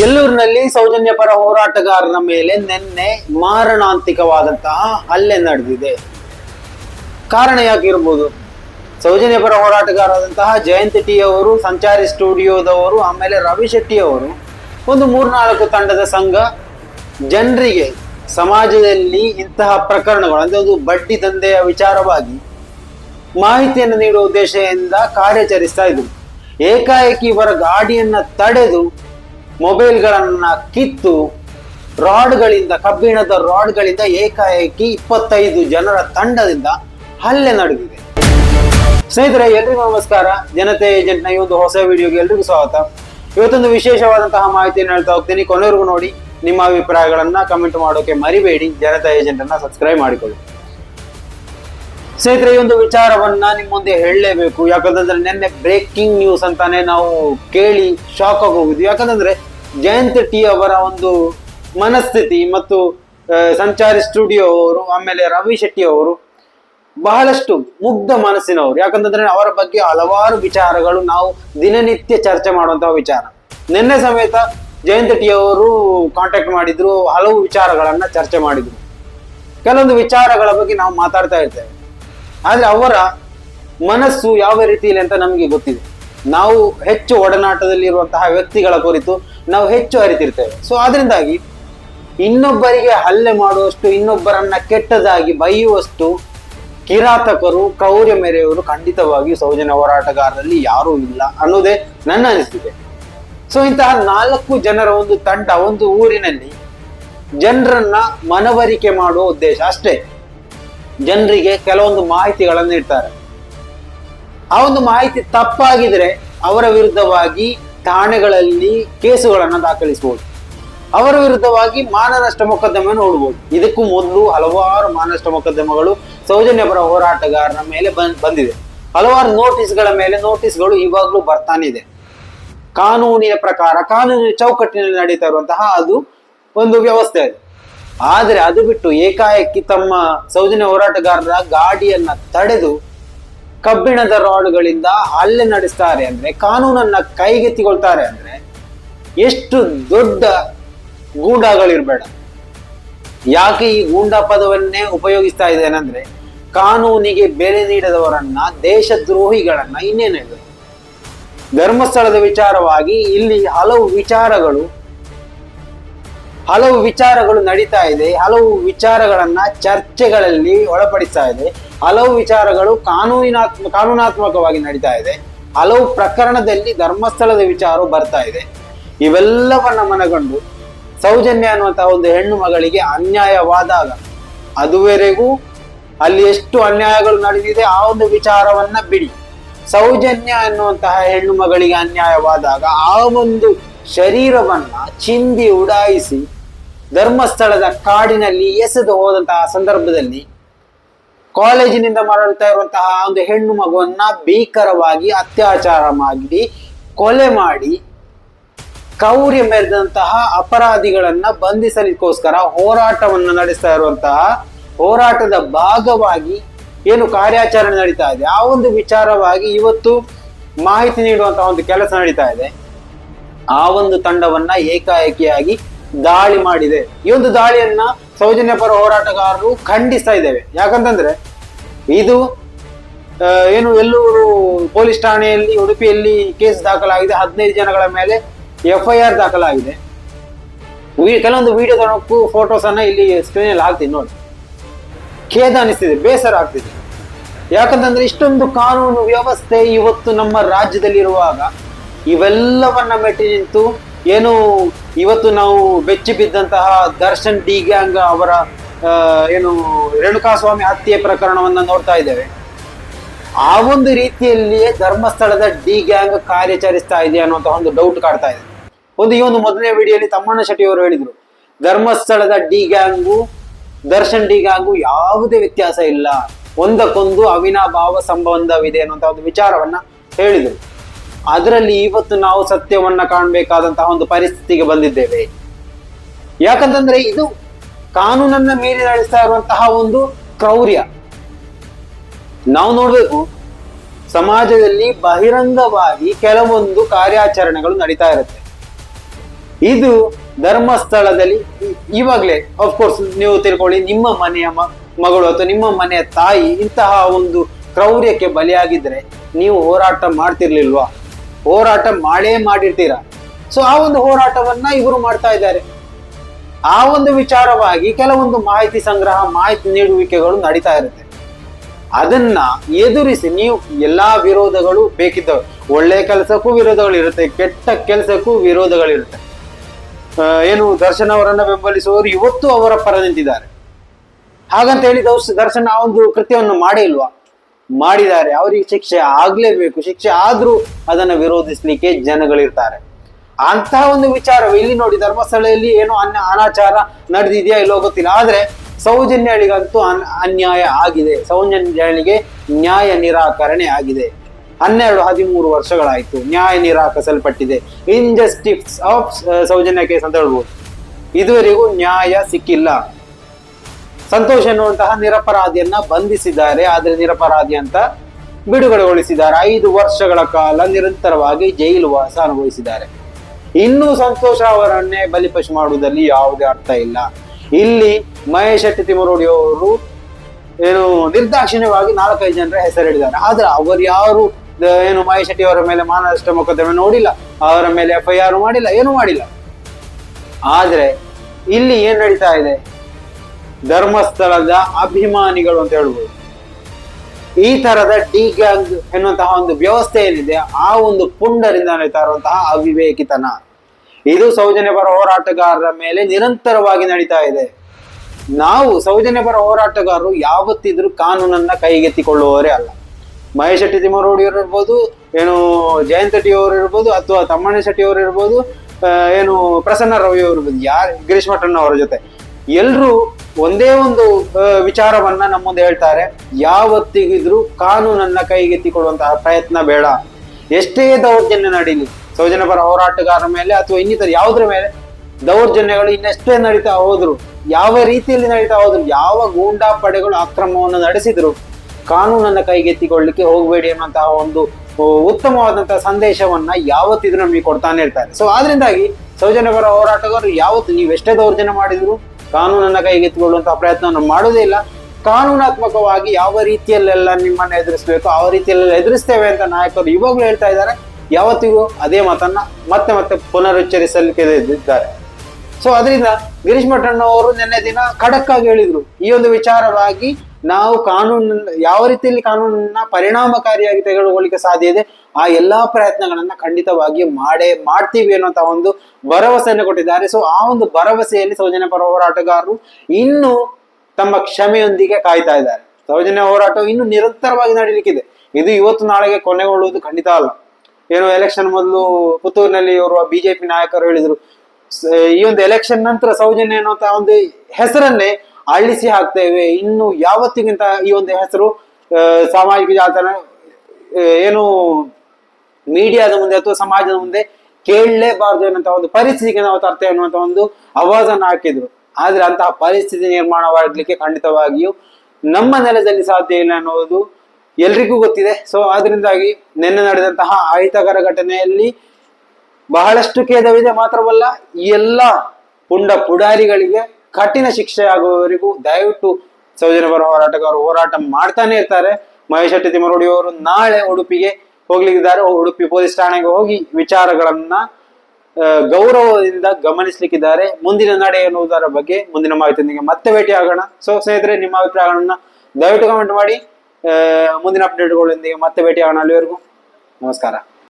ಎಲ್ಲೂರಿನಲ್ಲಿ ಸೌಜನ್ಯ ಪರ ಹೋರಾಟಗಾರರ ಮೇಲೆ ನಿನ್ನೆ ಮಾರಣಾಂತಿಕವಾದಂತಹ ಹಲ್ಲೆ ನಡೆದಿದೆ. ಕಾರಣ ಯಾಕಿರ್ಬೋದು? ಸೌಜನ್ಯ ಪರ ಹೋರಾಟಗಾರರಾದಂತಹ ಜಯಂತ ಟಿ ಅವರು, ಸಂಚಾರಿ ಸ್ಟುಡಿಯೋದವರು, ಆಮೇಲೆ ರವಿ ಶೆಟ್ಟಿ ಅವರು, ಒಂದು ಮೂರ್ನಾಲ್ಕು ತಂಡದ ಸಂಘ, ಜನರಿಗೆ ಸಮಾಜದಲ್ಲಿ ಇಂತಹ ಪ್ರಕರಣಗಳು, ಅಂದ್ರೆ ಒಂದು ಬಡ್ಡಿ ದಂಧೆಯ ವಿಚಾರವಾಗಿ ಮಾಹಿತಿಯನ್ನು ನೀಡುವ ಉದ್ದೇಶದಿಂದ ಕಾರ್ಯಾಚರಿಸ್ತಾ ಇದ್ರು. ಏಕಾಏಕಿ ಇವರ ಗಾಡಿಯನ್ನ ತಡೆದು ಮೊಬೈಲ್ಗಳನ್ನ ಕಿತ್ತು ರಾಡ್ಗಳಿಂದ, ಕಬ್ಬಿಣದ ರಾಡ್ಗಳಿಂದ ಏಕಾಏಕಿ ಇಪ್ಪತ್ತೈದು ಜನರ ತಂಡದಿಂದ ಹಲ್ಲೆ ನಡೆದಿದೆ. ಸ್ನೇಹಿತರೆ, ಎಲ್ರಿಗೂ ನಮಸ್ಕಾರ. ಜನತೆ ಏಜೆಂಟ್ನ ಈ ಒಂದು ಹೊಸ ವಿಡಿಯೋಗೆ ಎಲ್ರಿಗೂ ಸ್ವಾಗತ. ಇವತ್ತೊಂದು ವಿಶೇಷವಾದಂತಹ ಮಾಹಿತಿಯನ್ನು ಹೇಳ್ತಾ ಹೋಗ್ತೀನಿ. ಕೊನೆವರೆಗೂ ನೋಡಿ, ನಿಮ್ಮ ಅಭಿಪ್ರಾಯಗಳನ್ನ ಕಮೆಂಟ್ ಮಾಡೋಕೆ ಮರಿಬೇಡಿ. ಜನತಾ ಏಜೆಂಟ್ ಅನ್ನ ಸಬ್ಸ್ಕ್ರೈಬ್ ಮಾಡಿಕೊಳ್ಳಿ. ಸ್ನೇಹಿತರೆ, ಈ ಒಂದು ವಿಚಾರವನ್ನ ನಿಮ್ಮ ಮುಂದೆ ಹೇಳಲೇಬೇಕು. ಯಾಕಂತಂದ್ರೆ, ನಿನ್ನೆ ಬ್ರೇಕಿಂಗ್ ನ್ಯೂಸ್ ಅಂತಾನೆ ನಾವು ಕೇಳಿ ಶಾಕ್ ಆಗಿ ಹೋಗಿದ್ವಿ ಯಾಕಂತಂದ್ರೆ ಜಯಂತ್ ಟಿ ಅವರ ಒಂದು ಮನಸ್ಥಿತಿ ಮತ್ತು ಸಂಚಾರಿ ಸ್ಟುಡಿಯೋ ಅವರು, ಆಮೇಲೆ ರವಿ ಶೆಟ್ಟಿ ಅವರು, ಬಹಳಷ್ಟು ಮುಗ್ಧ ಮನಸ್ಸಿನವರು. ಯಾಕಂತಂದ್ರೆ ಅವರ ಬಗ್ಗೆ ಹಲವಾರು ವಿಚಾರಗಳು ನಾವು ದಿನನಿತ್ಯ ಚರ್ಚೆ ಮಾಡುವಂತಹ ವಿಚಾರ. ನಿನ್ನೆ ಸಮೇತ ಜಯಂತ್ ಟಿ ಅವರು ಕಾಂಟ್ಯಾಕ್ಟ್ ಮಾಡಿದ್ರು, ಹಲವು ವಿಚಾರಗಳನ್ನ ಚರ್ಚೆ ಮಾಡಿದ್ರು. ಕೆಲವೊಂದು ವಿಚಾರಗಳ ಬಗ್ಗೆ ನಾವು ಮಾತಾಡ್ತಾ ಇರ್ತೇವೆ. ಆದ್ರೆ ಅವರ ಮನಸ್ಸು ಯಾವ ರೀತಿಯಲ್ಲಿ ಅಂತ ನಮಗೆ ಗೊತ್ತಿದೆ. ನಾವು ಹೆಚ್ಚು ಒಡನಾಟದಲ್ಲಿ ಇರುವಂತಹ ವ್ಯಕ್ತಿಗಳ ಕುರಿತು ನಾವು ಹೆಚ್ಚು ಅರಿತಿರ್ತೇವೆ. ಸೊ ಅದರಿಂದಾಗಿ ಇನ್ನೊಬ್ಬರಿಗೆ ಹಲ್ಲೆ ಮಾಡುವಷ್ಟು, ಇನ್ನೊಬ್ಬರನ್ನ ಕೆಟ್ಟದಾಗಿ ಬೈಯುವಷ್ಟು ಕಿರಾತಕರು ಕ್ರೌರ್ಯ ಮೆರೆಯವರು ಖಂಡಿತವಾಗಿಯೂ ಸೌಜನ್ಯ ಹೋರಾಟಗಾರರಲ್ಲಿ ಯಾರೂ ಇಲ್ಲ ಅನ್ನೋದೇ ನನ್ನ ಅನಿಸಿಕೆ. ಸೊ ಇಂತಹ ನಾಲ್ಕು ಜನರ ಒಂದು ತಂಡ, ಒಂದು ಊರಿನಲ್ಲಿ ಜನರನ್ನ ಮನವರಿಕೆ ಮಾಡುವ ಉದ್ದೇಶ ಅಷ್ಟೇ. ಜನರಿಗೆ ಕೆಲವೊಂದು ಮಾಹಿತಿಗಳನ್ನು ಇಡ್ತಾರೆ ಆ ಒಂದು ಮಾಹಿತಿ ತಪ್ಪಾಗಿದ್ರೆ ಅವರ ವಿರುದ್ಧವಾಗಿ ಠಾಣೆಗಳಲ್ಲಿ ಕೇಸುಗಳನ್ನು ದಾಖಲಿಸಬಹುದು ಅವರ ವಿರುದ್ಧವಾಗಿ ಮಾನನಷ್ಟ ಮೊಕದ್ದಮೆ ನೋಡಬಹುದು ಇದಕ್ಕೂ ಮೊದಲು ಹಲವಾರು ಮಾನನಷ್ಟ ಮೊಕದ್ದಮೆಗಳು ಸೌಜನ್ಯ ಪರ ಹೋರಾಟಗಾರರ ಮೇಲೆ ಬಂದ್ ಬಂದಿದೆ. ಹಲವಾರು ನೋಟಿಸ್ಗಳ ಮೇಲೆ ನೋಟಿಸ್ಗಳು ಇವಾಗಲೂ ಬರ್ತಾನೆ ಇದೆ. ಕಾನೂನಿನ ಪ್ರಕಾರ, ಕಾನೂನಿನ ಚೌಕಟ್ಟಿನಲ್ಲಿ ನಡೀತಾ ಇರುವಂತಹ ಅದು ಒಂದು ವ್ಯವಸ್ಥೆ ಅದು. ಆದರೆ ಅದು ಬಿಟ್ಟು ಏಕಾಏಕಿ ತಮ್ಮ ಸೌಜನ್ಯ ಹೋರಾಟಗಾರರ ಗಾಡಿಯನ್ನ ತಡೆದು ಕಬ್ಬಿಣದ ರಾಡ್ಗಳಿಂದ ಹಲ್ಲೆ ನಡೆಸ್ತಾರೆ ಅಂದ್ರೆ, ಕಾನೂನನ್ನ ಕೈಗೆತ್ತಿಕೊಳ್ತಾರೆ ಅಂದ್ರೆ, ಎಷ್ಟು ದೊಡ್ಡ ಗೂಂಡಾಗಳಿರ್ಬೇಡ. ಯಾಕೆ ಈ ಗೂಂಡಾ ಪದವನ್ನೇ ಉಪಯೋಗಿಸ್ತಾ ಇದ್ದೇನೆಂದ್ರೆ ಕಾನೂನಿಗೆ ಬೆಲೆ ನೀಡದವರನ್ನ, ದೇಶದ್ರೋಹಿಗಳನ್ನ ಇನ್ನೇನು ಹೇಳಬೇಕು? ಧರ್ಮಸ್ಥಳದ ವಿಚಾರವಾಗಿ ಇಲ್ಲಿ ಹಲವು ವಿಚಾರಗಳು ಹಲವು ವಿಚಾರಗಳು ನಡೀತಾ ಇದೆ. ಹಲವು ವಿಚಾರಗಳನ್ನ ಚರ್ಚೆಗಳಲ್ಲಿ ಒಳಪಡಿಸ್ತಾ ಇದೆ. ಹಲವು ವಿಚಾರಗಳು ಕಾನೂನಿನಾತ್ಮ, ಕಾನೂನಾತ್ಮಕವಾಗಿ ನಡೀತಾ ಇದೆ. ಹಲವು ಪ್ರಕರಣದಲ್ಲಿ ಧರ್ಮಸ್ಥಳದ ವಿಚಾರ ಬರ್ತಾ ಇದೆ. ಇವೆಲ್ಲವನ್ನ ಮನಗಂಡು ಸೌಜನ್ಯ ಅನ್ನುವಂತಹ ಒಂದು ಹೆಣ್ಣು ಮಗಳಿಗೆ ಅನ್ಯಾಯವಾದಾಗ ಅದುವರೆಗೂ ಅಲ್ಲಿ ಎಷ್ಟು ಅನ್ಯಾಯಗಳು ನಡೆದಿದೆ ಆ ಒಂದು ವಿಚಾರವನ್ನ ಬಿಡಿ. ಸೌಜನ್ಯ ಅನ್ನುವಂತಹ ಹೆಣ್ಣು ಮಗಳಿಗೆ ಅನ್ಯಾಯವಾದಾಗ ಆ ಒಂದು ಶರೀರವನ್ನ ಚಿಂದಿ ಉಡಾಯಿಸಿ ಧರ್ಮಸ್ಥಳದ ಕಾಡಿನಲ್ಲಿ ಎಸೆದು ಹೋದಂತಹ ಸಂದರ್ಭದಲ್ಲಿ ಕಾಲೇಜಿನಿಂದ ಮರಳುತ್ತಾ ಇರುವಂತಹ ಒಂದು ಹೆಣ್ಣು ಮಗುವನ್ನ ಭೀಕರವಾಗಿ ಅತ್ಯಾಚಾರ ಮಾಡಿ, ಕೊಲೆ ಮಾಡಿ ಕೌರ್ಯ ಮೆರೆದಂತಹ ಅಪರಾಧಿಗಳನ್ನ ಬಂಧಿಸಲಿಕ್ಕೋಸ್ಕರ ಹೋರಾಟವನ್ನು ನಡೆಸ್ತಾ ಇರುವಂತಹ ಹೋರಾಟದ ಭಾಗವಾಗಿ ಏನು ಕಾರ್ಯಾಚರಣೆ ನಡೀತಾ ಇದೆ. ಆ ಒಂದು ವಿಚಾರವಾಗಿ ಇವತ್ತು ಮಾಹಿತಿ ನೀಡುವಂತಹ ಒಂದು ಕೆಲಸ ನಡೀತಾ ಇದೆ. ಆ ಒಂದು ತಂಡವನ್ನ ಏಕಾಏಕಿಯಾಗಿ ದಾಳಿ ಮಾಡಿದೆ. ಈ ಒಂದು ದಾಳಿಯನ್ನ ಸೌಜನ್ಯ ಪರ ಹೋರಾಟಗಾರರು ಖಂಡಿಸ್ತಾ ಇದ್ದೇವೆ. ಯಾಕಂತಂದ್ರೆ ಇದು ಏನು ಎಲ್ಲೂರು ಪೊಲೀಸ್ ಠಾಣೆಯಲ್ಲಿ, ಉಡುಪಿಯಲ್ಲಿ ಕೇಸ್ ದಾಖಲಾಗಿದೆ. ಹದಿನೈದು ಜನಗಳ ಮೇಲೆ ಎಫ್ ಐ ಆರ್ ದಾಖಲಾಗಿದೆ ಕೆಲವೊಂದು ಕೆಲವೊಂದು ವಿಡಿಯೋದಕ್ಕೂ ಫೋಟೋಸ್ ಅನ್ನ ಇಲ್ಲಿ ಸ್ಕ್ರೀನಲ್ಲಿ ಹಾಕ್ತೀನಿ ನೋಡಿ. ಖೇದ ಅನಿಸ್ತಿದೆ, ಬೇಸರ ಆಗ್ತಿದೆ. ಯಾಕಂತಂದ್ರೆ ಇಷ್ಟೊಂದು ಕಾನೂನು ವ್ಯವಸ್ಥೆ ಇವತ್ತು ನಮ್ಮ ರಾಜ್ಯದಲ್ಲಿರುವಾಗ ಇವೆಲ್ಲವನ್ನ ಮೆಟ್ಟಿ ನಿಂತು ಏನು ಇವತ್ತು ನಾವು ಬೆಚ್ಚಿ ಬಿದ್ದಂತಹ ದರ್ಶನ್ ಡಿ ಗ್ಯಾಂಗ್ ಅವರ ಏನು ರೇಣುಕಾಸ್ವಾಮಿ ಹತ್ಯೆ ಪ್ರಕರಣವನ್ನ ನೋಡ್ತಾ ಇದ್ದೇವೆ. ಆ ಒಂದು ರೀತಿಯಲ್ಲಿಯೇ ಧರ್ಮಸ್ಥಳದ ಡಿ ಗ್ಯಾಂಗ್ ಕಾರ್ಯಾಚರಿಸ್ತಾ ಇದೆ ಅನ್ನುವಂಥ ಒಂದು ಡೌಟ್ ಕಾಡ್ತಾ ಇದೆ. ಒಂದು ಈ ಒಂದು ಮೊದಲನೇ ವಿಡಿಯೋಲಿ ತಮ್ಮಣ್ಣ ಶೆಟ್ಟಿ ಅವರು ಹೇಳಿದ್ರು, ಧರ್ಮಸ್ಥಳದ D gang, Darshan D gang ಯಾವುದೇ ವ್ಯತ್ಯಾಸ ಇಲ್ಲ. ಒಂದಕ್ಕೊಂದು ಅವಿನಾಭಾವ ಸಂಬಂಧವಿದೆ ಅನ್ನುವಂಥ ಒಂದು ವಿಚಾರವನ್ನ ಹೇಳಿದರು. ಅದರಲ್ಲಿ ಇವತ್ತು ನಾವು ಸತ್ಯವನ್ನ ಕಾಣಬೇಕಾದಂತಹ ಒಂದು ಪರಿಸ್ಥಿತಿಗೆ ಬಂದಿದ್ದೇವೆ. ಯಾಕಂತಂದ್ರೆ ಇದು ಕಾನೂನನ್ನ ಮೀರಿ ನಡೆಸ್ತಾ ಇರುವಂತಹ ಒಂದು ಕ್ರೌರ್ಯ. ನಾವು ನೋಡಬೇಕು, ಸಮಾಜದಲ್ಲಿ ಬಹಿರಂಗವಾಗಿ ಕೆಲವೊಂದು ಕಾರ್ಯಾಚರಣೆಗಳು ನಡೀತಾ ಇರುತ್ತೆ. ಇದು ಧರ್ಮಸ್ಥಳದಲ್ಲಿ, ಇವಾಗಲೇ ಇವಾಗ್ಲೇ ಕೋರ್ಸ್ ನೀವು ತಿಳ್ಕೊಳ್ಳಿ, ನಿಮ್ಮ ಮನೆಯ ಮಗಳು ಅಥವಾ ನಿಮ್ಮ ಮನೆಯ ತಾಯಿ ಇಂತಹ ಒಂದು ಕ್ರೌರ್ಯಕ್ಕೆ ಬಲಿಯಾಗಿದ್ರೆ ನೀವು ಹೋರಾಟ ಮಾಡ್ತಿರ್ಲಿಲ್ವಾ? ಹೋರಾಟ ಮಾಡೇ ಮಾಡಿರ್ತೀರ? ಸೊ ಆ ಒಂದು ಹೋರಾಟವನ್ನ ಇವರು ಮಾಡ್ತಾ ಇದ್ದಾರೆ. ಆ ಒಂದು ವಿಚಾರವಾಗಿ ಕೆಲವೊಂದು ಮಾಹಿತಿ ಸಂಗ್ರಹ, ಮಾಹಿತಿ ನೀಡುವಿಕೆಗಳು ನಡೀತಾ ಇರುತ್ತೆ. ಅದನ್ನ ಎದುರಿಸಿ ನೀವು ಎಲ್ಲಾ ವಿರೋಧಗಳು ಬೇಕಿದ್ದವು. ಒಳ್ಳೆ ಕೆಲಸಕ್ಕೂ ವಿರೋಧಗಳು ಇರುತ್ತೆ, ಕೆಟ್ಟ ಕೆಲಸಕ್ಕೂ ವಿರೋಧಗಳಿರುತ್ತೆ ಏನು ದರ್ಶನ್ ಅವರನ್ನ ಬೆಂಬಲಿಸುವವರು ಇವತ್ತು ಅವರ ಪರ ನಿಂತಿದ್ದಾರೆ. ಹಾಗಂತ ಹೇಳಿ ದರ್ಶ್- ದರ್ಶನ್, ಆ ಒಂದು ಕೃತ್ಯವನ್ನು ಮಾಡೇ ಇಲ್ವಾ? ಮಾಡಿದ್ದಾರೆ, ಅವರಿಗೆ ಶಿಕ್ಷೆ ಆಗ್ಲೇಬೇಕು. ಶಿಕ್ಷೆ ಆದ್ರೂ ಅದನ್ನ ವಿರೋಧಿಸ್ಲಿಕ್ಕೆ ಜನಗಳಿರ್ತಾರೆ. ಅಂತಹ ಒಂದು ವಿಚಾರ ಇಲ್ಲಿ ನೋಡಿ, ಧರ್ಮಸ್ಥಳದಲ್ಲಿ ಏನೋ ಅನ್ಯ ಅನಾಚಾರ ನಡೆದಿದೆಯಾ ಇಲ್ಲೋ ಗೊತ್ತಿಲ್ಲ. ಆದ್ರೆ ಸೌಜನ್ಯಳಿಗಂತೂ ಅನ್ ಅನ್ಯಾಯ ಆಗಿದೆ. ಸೌಜನ್ಯಳಿಗೆ ನ್ಯಾಯ ನಿರಾಕರಣೆ ಆಗಿದೆ. ಹನ್ನೆರಡು, ಹದಿಮೂರು ವರ್ಷಗಳಾಯಿತು. ನ್ಯಾಯ ನಿರಾಕರಿಸಲ್ಪಟ್ಟಿದೆ. ಇನ್ಜಸ್ಟಿಸ್ ಆಫ್ ಸೌಜನ್ಯ ಕೇಸ್ ಅಂತ ಹೇಳ್ಬೋದು. ಇದುವರೆಗೂ ನ್ಯಾಯ ಸಿಕ್ಕಿಲ್ಲ. ಸಂತೋಷ್ ಎನ್ನುವಂತಹ ನಿರಪರಾಧಿಯನ್ನ ಬಂಧಿಸಿದ್ದಾರೆ. ಆದರೆ ನಿರಪರಾಧಿ ಅಂತ ಬಿಡುಗಡೆಗೊಳಿಸಿದ್ದಾರೆ. ಐದು ವರ್ಷಗಳ ಕಾಲ ನಿರಂತರವಾಗಿ ಜೈಲು ವಾಸ ಅನುಭವಿಸಿದ್ದಾರೆ. ಇನ್ನು ಸಂತೋಷ ಅವರನ್ನೇ ಬಲಿಪಶು ಮಾಡುವುದರಲ್ಲಿ ಯಾವುದೇ ಅರ್ಥ ಇಲ್ಲ. ಇಲ್ಲಿ ಮಹೇಶ್ ಶೆಟ್ಟಿ ತಿಮರೋಡಿ ಅವರು ಏನು ನಿರ್ದಾಕ್ಷಿಣ್ಯವಾಗಿ ನಾಲ್ಕೈದು ಜನರ ಹೆಸರಿಡಿದ್ದಾರೆ ಆದ್ರೆ ಅವರು ಯಾರು? ಏನು ಮಹೇಶ್ ಶೆಟ್ಟಿ ಅವರ ಮೇಲೆ ಮಾನನಷ್ಟ ಮೊಕದ್ದಮೆ ನೋಡಿಲ್ಲ. ಅವರ ಮೇಲೆ ಎಫ್ ಮಾಡಿಲ್ಲ. ಏನು ಮಾಡಿಲ್ಲ. ಆದ್ರೆ ಇಲ್ಲಿ ಏನ್ ನಡೀತಾ ಇದೆ? ಧರ್ಮಸ್ಥಳದ ಅಭಿಮಾನಿಗಳು ಅಂತ ಹೇಳ್ಬೋದು. ಈ ತರದ ಡಿ ಗ್ಯಾಂಗ್ ಎನ್ನುವಂತಹ ಒಂದು ವ್ಯವಸ್ಥೆ ಏನಿದೆ, ಆ ಒಂದು ಪುಂಡರಿಂದ ನಡೀತಾ ಇರುವಂತಹ ಅವಿವೇಕಿತನ. ಇದು ಸೌಜನ್ಯ ಪರ ಹೋರಾಟಗಾರರ ಮೇಲೆ ನಿರಂತರವಾಗಿ ನಡೀತಾ ಇದೆ. ನಾವು ಸೌಜನ್ಯ ಪರ ಹೋರಾಟಗಾರರು ಯಾವತ್ತಿದ್ರೂ ಕಾನೂನನ್ನ ಕೈಗೆತ್ತಿಕೊಳ್ಳುವವರೇ ಅಲ್ಲ. ಮಹೇಶ್ ಶೆಟ್ಟಿ ತಿಮ್ಮರೋಡಿ ಅವರು ಇರ್ಬೋದು ಏನು ಜಯಂತ್ ಶೆಟ್ಟಿ ಅವರು ಇರ್ಬೋದು ಅಥವಾ ತಮ್ಮಣ್ಣ ಶೆಟ್ಟಿ ಅವರು ಇರ್ಬೋದು ಏನು ಪ್ರಸನ್ನ ರವಿ ಅವರು ಇರ್ಬೋದು ಯಾರು, ಗಿರೀಶ್ ಮಠಣ್ಣ ಅವರ ಜೊತೆ. ಎಲ್ರೂ ಒಂದೇ ಒಂದು ವಿಚಾರವನ್ನ ನಮ್ಮ ಮುಂದೆ ಹೇಳ್ತಾರೆ. ಯಾವತ್ತಿಗಿದ್ರು ಕಾನೂನನ್ನ ಕೈಗೆತ್ತಿಕೊಳ್ಳುವಂತಹ ಪ್ರಯತ್ನ ಬೇಡ. ಎಷ್ಟೇ ದೌರ್ಜನ್ಯ ನಡೀಲಿ ಸೌಜನ್ಯ ಪರ ಹೋರಾಟಗಾರರ ಮೇಲೆ ಅಥವಾ ಇನ್ನಿತರ ಯಾವುದ್ರ ಮೇಲೆ ದೌರ್ಜನ್ಯಗಳು ಇನ್ನೆಷ್ಟೇ ನಡೀತಾ ಹೋದ್ರು, ಯಾವ ರೀತಿಯಲ್ಲಿ ನಡೀತಾ ಹೋದ್ರು, ಯಾವ ಗೂಂಡಾ ಪಡೆಗಳು ಅಕ್ರಮವನ್ನು ನಡೆಸಿದ್ರು, ಕಾನೂನನ್ನ ಕೈಗೆತ್ತಿಕೊಳ್ಳಿಕ್ಕೆ ಹೋಗಬೇಡಿ ಅನ್ನುವಂತಹ ಒಂದು ಉತ್ತಮವಾದಂತಹ ಸಂದೇಶವನ್ನ ಯಾವತ್ತಿದ್ರು ನಮಗೆ ಕೊಡ್ತಾನೆ ಇರ್ತಾರೆ. ಸೊ ಆದ್ರಿಂದಾಗಿ ಸೌಜನ್ಯ ಪರ ಹೋರಾಟಗಾರರು ಯಾವತ್ತು ನೀವು ಎಷ್ಟೇ ದೌರ್ಜನ್ಯ ಮಾಡಿದ್ರು ಕಾನೂನನ್ನ ಕೈಗೆತ್ತಿಕೊಳ್ಳುವಂತಹ ಪ್ರಯತ್ನವನ್ನು ಮಾಡೋದೇ ಇಲ್ಲ. ಕಾನೂನಾತ್ಮಕವಾಗಿ ಯಾವ ರೀತಿಯಲ್ಲೆಲ್ಲ ನಿಮ್ಮನ್ನ ಎದುರಿಸಬೇಕು, ಆ ರೀತಿಯಲ್ಲೆಲ್ಲ ಎದುರಿಸ್ತೇವೆ ಅಂತ ನಾಯಕರು ಇವಾಗಲೂ ಹೇಳ್ತಾ ಇದ್ದಾರೆ. ಯಾವತ್ತಿಗೂ ಅದೇ ಮಾತನ್ನ ಮತ್ತೆ ಮತ್ತೆ ಪುನರುಚ್ಚರಿಸಲಿಕ್ಕೆ ಇದ್ದಾರೆ ಸೊ ಅದರಿಂದ ಗಿರೀಶ್ ಅವರು ನಿನ್ನೆ ದಿನ ಖಡಕ್ ಆಗಿ ಹೇಳಿದ್ರು. ಈ ಒಂದು ವಿಚಾರವಾಗಿ ನಾವು ಕಾನೂನು ಯಾವ ರೀತಿಯಲ್ಲಿ ಕಾನೂನನ್ನ ಪರಿಣಾಮಕಾರಿಯಾಗಿ ತೆಗೆದುಕೊಳ್ಳಿಕ್ಕೆ ಸಾಧ್ಯ ಇದೆ ಆ ಎಲ್ಲಾ ಪ್ರಯತ್ನಗಳನ್ನ ಖಂಡಿತವಾಗಿ ಮಾಡೇ ಮಾಡ್ತೀವಿ ಅನ್ನುವಂತ ಒಂದು ಭರವಸೆಯನ್ನು ಕೊಟ್ಟಿದ್ದಾರೆ. ಸೊ ಆ ಒಂದು ಭರವಸೆಯಲ್ಲಿ ಸೌಜನ್ಯ ಪರ ಹೋರಾಟಗಾರರು ಇನ್ನು ತಮ್ಮ ಕ್ಷಮೆಯೊಂದಿಗೆ ಕಾಯ್ತಾ ಇದ್ದಾರೆ. ಸೌಜನ್ಯ ಹೋರಾಟ ಇನ್ನು ನಿರಂತರವಾಗಿ ನಡೀಲಿಕ್ಕಿದೆ. ಇದು ಇವತ್ತು ನಾಳೆಗೆ ಕೊನೆಗೊಳ್ಳುವುದು ಖಂಡಿತ ಅಲ್ಲ. ಏನು ಎಲೆಕ್ಷನ್ ಮೊದಲು ಪುತ್ತೂರಿನಲ್ಲಿ ಇವರು ಬಿಜೆಪಿ ನಾಯಕರು ಹೇಳಿದ್ರು ಈ ಒಂದು ಎಲೆಕ್ಷನ್ ನಂತರ ಸೌಜನ್ಯ ಅನ್ನುವಂತ ಒಂದು ಹೆಸರನ್ನೇ ಅಳಿಸಿ ಹಾಕ್ತೇವೆ. ಇನ್ನು ಯಾವತ್ತಿಗಿಂತ ಈ ಒಂದು ಹೆಸರು ಸಾಮಾಜಿಕ ಜಾಲತಾಣ ಏನು ಮೀಡಿಯಾದ ಮುಂದೆ ಅಥವಾ ಸಮಾಜದ ಮುಂದೆ ಕೇಳಲೇಬಾರದು ಅನ್ನುವಂತ ಒಂದು ಪರಿಸ್ಥಿತಿಗೆ ನಾವು ತರ್ತೇವೆ ಅನ್ನುವಂಥ ಒಂದು ಅವಾಜನ್ನು ಹಾಕಿದ್ರು. ಆದ್ರೆ ಅಂತಹ ಪರಿಸ್ಥಿತಿ ನಿರ್ಮಾಣವಾಗಲಿಕ್ಕೆ ಖಂಡಿತವಾಗಿಯೂ ನಮ್ಮ ನೆಲದಲ್ಲಿ ಸಾಧ್ಯ ಇಲ್ಲ ಅನ್ನೋದು ಎಲ್ರಿಗೂ ಗೊತ್ತಿದೆ. ಸೊ ಅದರಿಂದಾಗಿ ನಿನ್ನೆ ನಡೆದಂತಹ ಅಹಿತಕರ ಘಟನೆಯಲ್ಲಿ ಬಹಳಷ್ಟು ಖೇದವಿದೆ ಮಾತ್ರವಲ್ಲ ಎಲ್ಲ ಪುಂಡ ಪುಡಾರಿಗಳಿಗೆ ಕಠಿಣ ಶಿಕ್ಷೆ ಆಗುವವರೆಗೂ ದಯವಿಟ್ಟು ಸೌಜನ್ಯ ಬರ ಹೋರಾಟಗಾರರು ಹೋರಾಟ ಮಾಡ್ತಾನೆ ಇರ್ತಾರೆ. ಮಹೇಶ್ ಶೆಟ್ಟಿ ನಾಳೆ ಉಡುಪಿಗೆ ಹೋಗ್ಲಿಕ್ಕಿದ್ದಾರೆ ಉಡುಪಿ ಪೊಲೀಸ್ ಠಾಣೆಗೆ ಹೋಗಿ ವಿಚಾರಗಳನ್ನ ಗೌರವದಿಂದ ಗಮನಿಸ್ಲಿಕ್ಕಿದ್ದಾರೆ. ಮುಂದಿನ ನಡೆ ಎನ್ನುವುದರ ಬಗ್ಗೆ ಮುಂದಿನ ಮಾಹಿತಿಯೊಂದಿಗೆ ಮತ್ತೆ ಭೇಟಿ ಆಗೋಣ. ಸೊ ಸ್ನೇಹಿತರೆ, ನಿಮ್ಮ ಅಭಿಪ್ರಾಯಗಳನ್ನ ದಯವಿಟ್ಟು ಕಮೆಂಟ್ ಮಾಡಿ. ಮುಂದಿನ ಅಪ್ಡೇಟ್ಗಳೊಂದಿಗೆ ಮತ್ತೆ ಭೇಟಿ ಆಗೋಣ ಅಲ್ಲಿವರೆಗೂ. ನಮಸ್ಕಾರ.